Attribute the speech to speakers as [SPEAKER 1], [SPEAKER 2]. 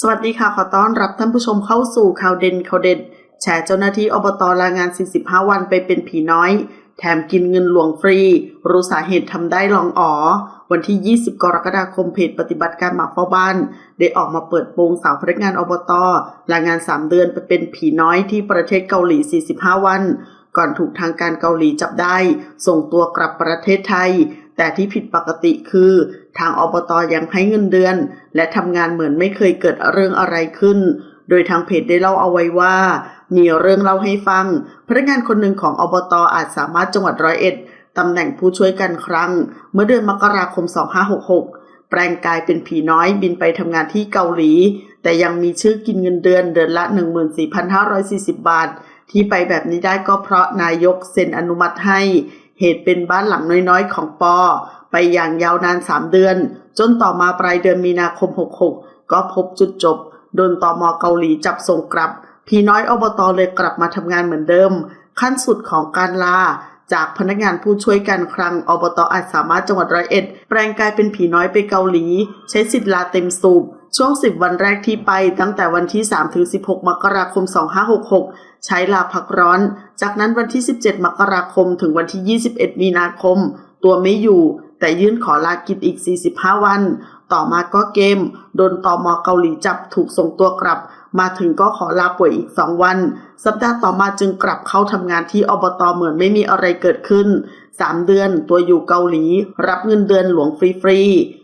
[SPEAKER 1] สวัสดีค่ะ ขอต้อนรับท่านผู้ชมเข้าสู่ข่าวเด่นข่าวเด็ดแฉเจ้าหน้าที่อบตลางาน 45 วันไปเป็นผีน้อย แถมกินเงินหลวงฟรี รู้สาเหตุทำได้ลองอ๋อ วันที่ 20 กรกฎาคมเพจปฏิบัติการหมาเฝ้าบ้าน ได้ออกมาเปิดโปงสาวพนักงานอบตลางาน 3 เดือนไปเป็นผีน้อยที่ประเทศเกาหลี 45 วัน ก่อนถูกทางการเกาหลีจับได้ ส่งตัวกลับประเทศไทย แต่ที่ผิดปกติคือ ทางอบตยังให้เงินเดือน และทำงานเหมือนไม่เคยเกิดเรื่องอะไรขึ้น โดยทางเพจได้เล่าเอาไว้ว่า มีเรื่องเล่าให้ฟัง พนักงานคนหนึ่งของอบตอาจสามารถจังหวัดร้อยเอ็ดตำแหน่งผู้ช่วยกันครั้ง เมื่อเดือนมกราคม 2566 แปลงกายเป็นผีน้อยบินไปทำงานที่เกาหลี แต่ยังมีชื่อกินเงินเดือนเดือนละ 14,540 บาท ที่ไปแบบนี้ได้ก็เพราะนายกเซ็นอนุมัติให้ เหตุเป็นบ้านหลังน้อยๆ ของปอ ไปอย่างยาวนาน 3 เดือน จนต่อมาปลายเดือนมีนาคม 66 ก็พบจุดจบ โดนตอมเกาหลีจับส่งกลับ พี่น้อยอบตเลยกลับมาทำงานเหมือนเดิม ขั้นสุดของการลาจากพนักงานผู้ช่วยการคลังอบตอาจสามารถจังหวัดร้อยเอ็ด แปลงกายเป็นผีน้อยไปเกาหลี ใช้สิทธิ์ลาเต็มสูบ ช่วง 10 วันแรกที่ไปตั้งแต่วันที่ 3 ถึง 16 มกราคม 2566 ใช้ลาพักร้อน จากนั้นวันที่ 17 มกราคมถึงวันที่ 21 มีนาคม ตัวไม่อยู่ แต่ยื่นขอลากิจอีก 45 วัน ต่อมาก็เกม โดนตอมเกาหลีจับถูกส่งตัวกลับ มาถึงก็ขอลาป่วยอีก 2 วัน สัปดาห์ต่อมาจึงกลับเข้าทำงานที่อบตเหมือนไม่มีอะไรเกิดขึ้น 3 เดือนตัวอยู่เกาหลี รับเงินเดือนหลวงฟรีๆ